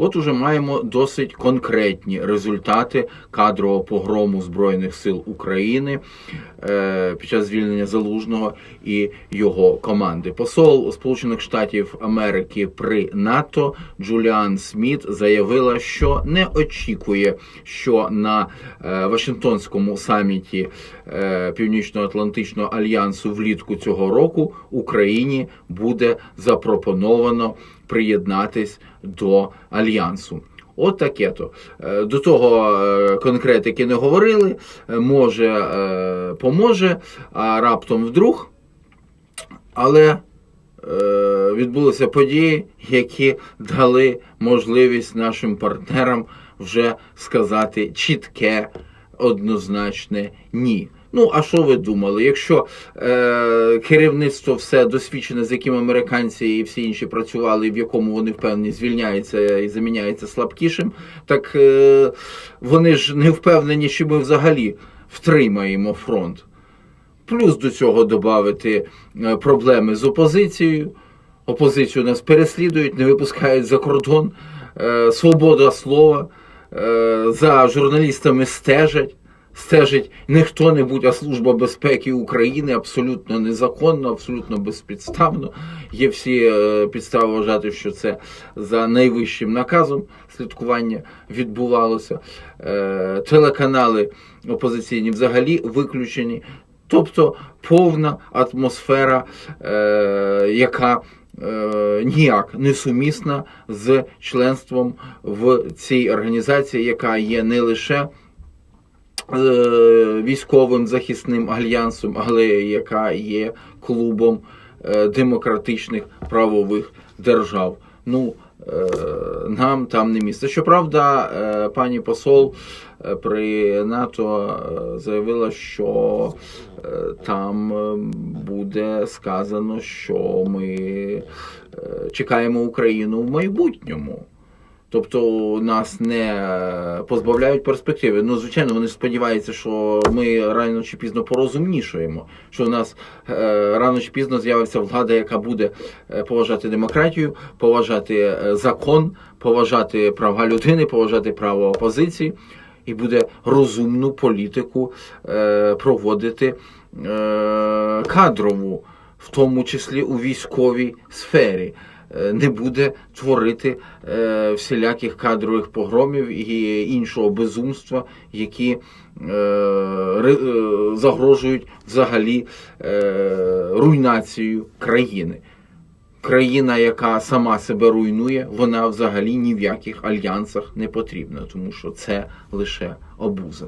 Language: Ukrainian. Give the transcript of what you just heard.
От уже маємо досить конкретні результати кадрового погрому Збройних сил України е, під час звільнення Залужного і його команди. Посол Сполучених Штатів Америки при НАТО Джуліан Сміт заявила, що не очікує, що на е, Вашингтонському саміті е, Північно-Атлантичного альянсу влітку цього року Україні буде запропоновано приєднатись до альянсу. От таке то. Е, До того е, конкретики не говорили. Е, Може, поможе, а раптом вдруг. Але відбулися події, які дали можливість нашим партнерам вже сказати чітке, однозначне ні. Ну, а що ви думали? Якщо е, керівництво все досвідчене, з яким американці і всі інші працювали, в якому вони впевнені звільняються і заміняються слабкішим, так е, вони ж не впевнені, що ми взагалі втримаємо фронт. Плюс до цього додати е, проблеми з опозицією. Опозицію нас переслідують, не випускають за кордон. Е, Свобода слова. Е, За журналістами стежать. Стежить не хто-небудь, а Служба безпеки України абсолютно незаконно, абсолютно безпідставно. Є всі е, підстави вважати, що це за найвищим наказом слідкування відбувалося. Е, Телеканали опозиційні взагалі виключені. Тобто повна атмосфера, е, яка ніяк не сумісна з членством в цій організації, яка є не лише військовим захисним альянсом, але яка є клубом е, демократичних правових держав. Ну, е, нам там не місце. Щоправда, е, пані посол е, при НАТО е, заявила, що е, там е, буде сказано, що ми е, чекаємо Україну в майбутньому. Тобто нас не позбавляють перспективи. Ну, звичайно, вони сподіваються, що ми рано чи пізно порозумнішаємо, що у нас е, рано чи пізно з'явиться влада, яка буде е, поважати демократію, поважати е, закон, поважати права людини, поважати право опозиції, і буде розумну політику е, проводити е, кадрову, в тому числі у військовій сфері е, не буде творити е, всіляких кадрових погромів і іншого безумства, які е, е, загрожують взагалі е, руйнацією країни. Країна, яка сама себе руйнує, вона взагалі ні в яких альянсах не потрібна, тому що це лише обуза.